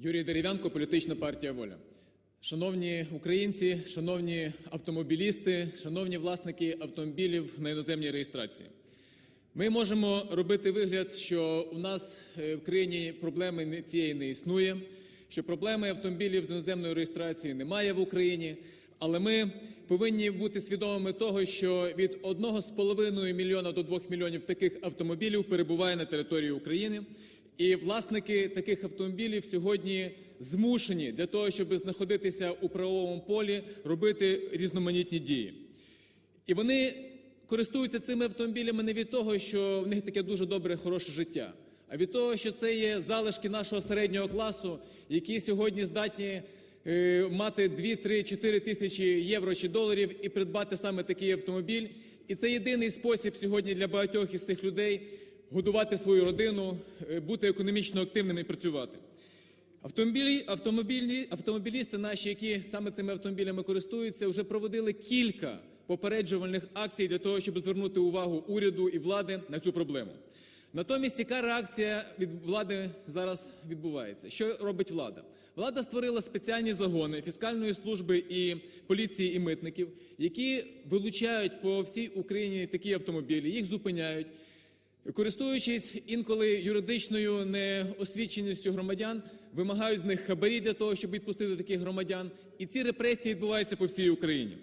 Юрій Дерев'янко, політична партія Воля. Шановні українці, шановні автомобілісти, шановні власники автомобілів на іноземній реєстрації. Ми можемо робити вигляд, що у нас е, в країні проблеми цієї не існує, що проблеми автомобілів з іноземною реєстрацією немає в Україні, але ми повинні бути свідомими того, що від 1,5 мільйона до 2 мільйонів таких автомобілів перебуває на території України. І власники таких автомобілів сьогодні змушені для того, щоб знаходитися у правовому полі, робити різноманітні дії. І вони користуються цими автомобілями не від того, що в них таке дуже добре, хороше життя, а від того, що це є залишки нашого середнього класу, які сьогодні здатні е, мати 2, 3, 4 тисячі євро чи доларів і придбати саме такий автомобіль. І це єдиний спосіб сьогодні для багатьох із цих людей годувати свою родину, е, бути економічно активними і працювати. Автомобілі, автомобільні, автомобілісти наші, які саме цими автомобілями користуються, вже проводили кілька попереджувальних акцій для того, щоб звернути увагу уряду і влади на цю проблему. Натомість, яка реакція від влади зараз відбувається? Що робить влада? Влада створила спеціальні загони фіскальної служби і поліції і митників, які вилучають по всій Україні такі автомобілі, їх зупиняють. Користуючись інколи юридичною неосвіченістю громадян, вимагають з них хабарі для того, щоб відпустити таких громадян. І ці репресії відбуваються по всій Україні.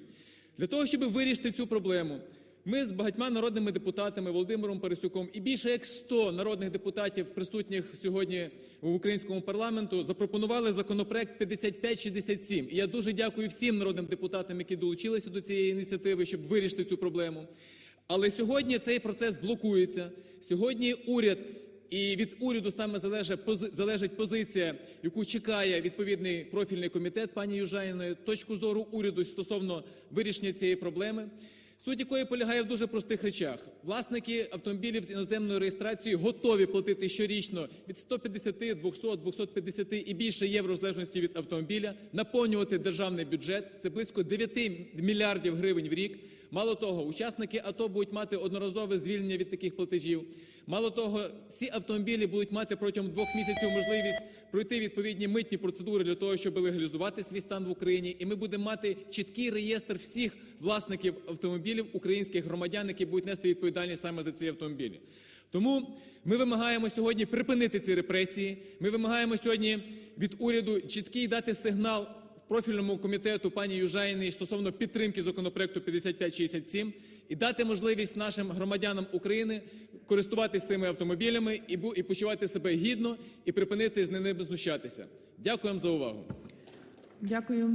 Для того, щоб вирішити цю проблему, ми з багатьма народними депутатами Володимиром Парасюком і більше як 100 народних депутатів, присутніх сьогодні в українському парламенту, запропонували законопроект 5567. І я дуже дякую всім народним депутатам, які долучилися до цієї ініціативи, щоб вирішити цю проблему. Але сьогодні цей процес блокується. Сьогодні уряд і від уряду саме залежить, пози- позиція, яку чекає відповідний профільний комітет пані Южаніної, точку зору уряду стосовно вирішення цієї проблеми. Суть якої полягає в дуже простих речах. Власники автомобілів з іноземною реєстрацією готові платити щорічно від 150, 200, 250 і більше євро в залежності від автомобіля, наповнювати державний бюджет. Це близько 9 мільярдів гривень в рік. Мало того, учасники АТО будуть мати одноразове звільнення від таких платежів. Мало того, всі автомобілі будуть мати протягом двох місяців можливість пройти відповідні митні процедури для того, щоб легалізувати свій стан в Україні. І ми будемо мати чіткий реєстр всіх власників автомобілів, українських громадян, які будуть нести відповідальність саме за ці автомобілі. Тому ми вимагаємо сьогодні припинити ці репресії. Ми вимагаємо сьогодні від уряду чіткий дати сигнал профільному комітету пані Южаїній стосовно підтримки законопроекту 5567 і дати можливість нашим громадянам України користуватися цими автомобілями і, і почувати себе гідно і припинити з ними знущатися. Дякую вам за увагу. Дякую.